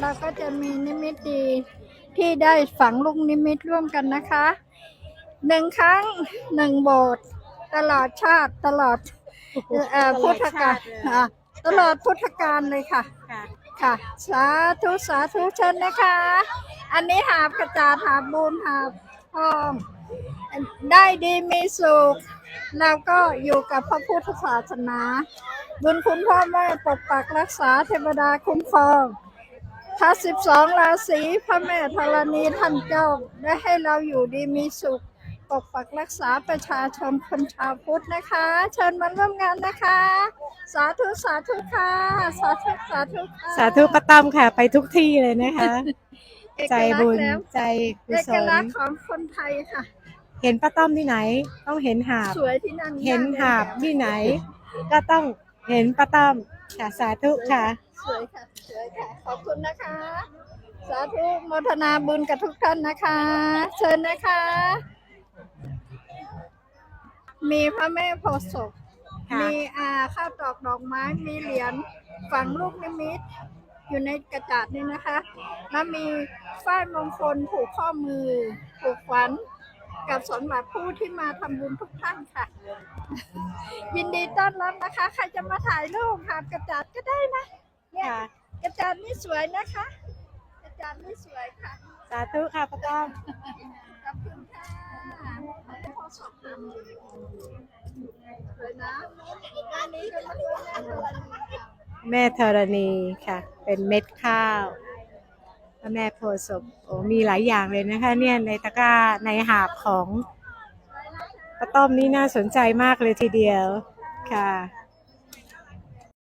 เราก็จะมีนิมิตดีที่ได้ฝังลูกนิมิตร่วมกันนะคะหนึ่งครั้งหนึ่งโบสถ์ตลอดชาติตลอดเอ่อพุทธกาลอะตลอดพุทธกาลเลยค่ะค่ะ ค่ะ สาธุสาธุเชิญนะคะ อันนี้หาบกระจาดหาบบุญหาบทองได้ดีมีสุขแล้วก็อยู่กับพระพุทธศาสนา บุญคุณพ่อแม่ปกปักรักษาเทวดาคุ้มครอง พระสิบสองราศีพระแม่ธรณีท่านเจ้าได้ให้เราอยู่ดีมีสุข ปกปักรักษาประชาชนคนชาวพุทธนะคะ เชิญมาร่วมงานนะคะ สาธุสาธุค่ะ สาธุสาธุค่ะสาธุป้าต้อมค่ะ ไปทุกที่เลยนะคะ เอกใจลักษณ์บุญแล้ว ใจกุเอศกลลักษณ์ของคนไทยค่ะ เห็นป้าต้อมที่ไหน ต้องเห็นหาบ สวยที่นั่นเห็นมกลยหาบที่ไหน ก็ต้อง เห็นป้าต้อมค่ะสาธุค่ะ สวยค่ะสวยค่ะ ขอบคุณนะคะ สาธุโมทนาบุญกับทุกท่านนะคะ เชิญนะคะ มีพระแม่โพธิ์ศพค่ะ มีอาข้าวตอกดอกไม้มีเหรียญฝังลูกนิมิต อยู่ในกระจาดนี้นะคะ แล้วมีฝ้ายมงคลผูกข้อมือผูกขวัญ กับสมบัติผู้ที่มาทำบุญทุกท่านค่ะ ยินดีต้อนรับนะคะ ใครจะมาถ่ายรูปหาบกระจาดก็ได้นะ เนี่ยค่ะ กระจาดนี่สวยนะคะ กระจาดนี่สวยค่ะ สาธุค่ะป้าต้อม ขอบคุณค่ะพอสอบถามสวยนะอันนี้ก็มาดูแม่ตัวนี้ค่ะแม่ธรณีค่ะ เป็นเม็ดข้าว พระแม่โพธิ์ศพโอ้มีหลายอย่างเลยนะคะเนี่ยในตะกร้าในหาบของป้าต้อมนี่น่าสนใจมากเลยทีเดียวค่ะ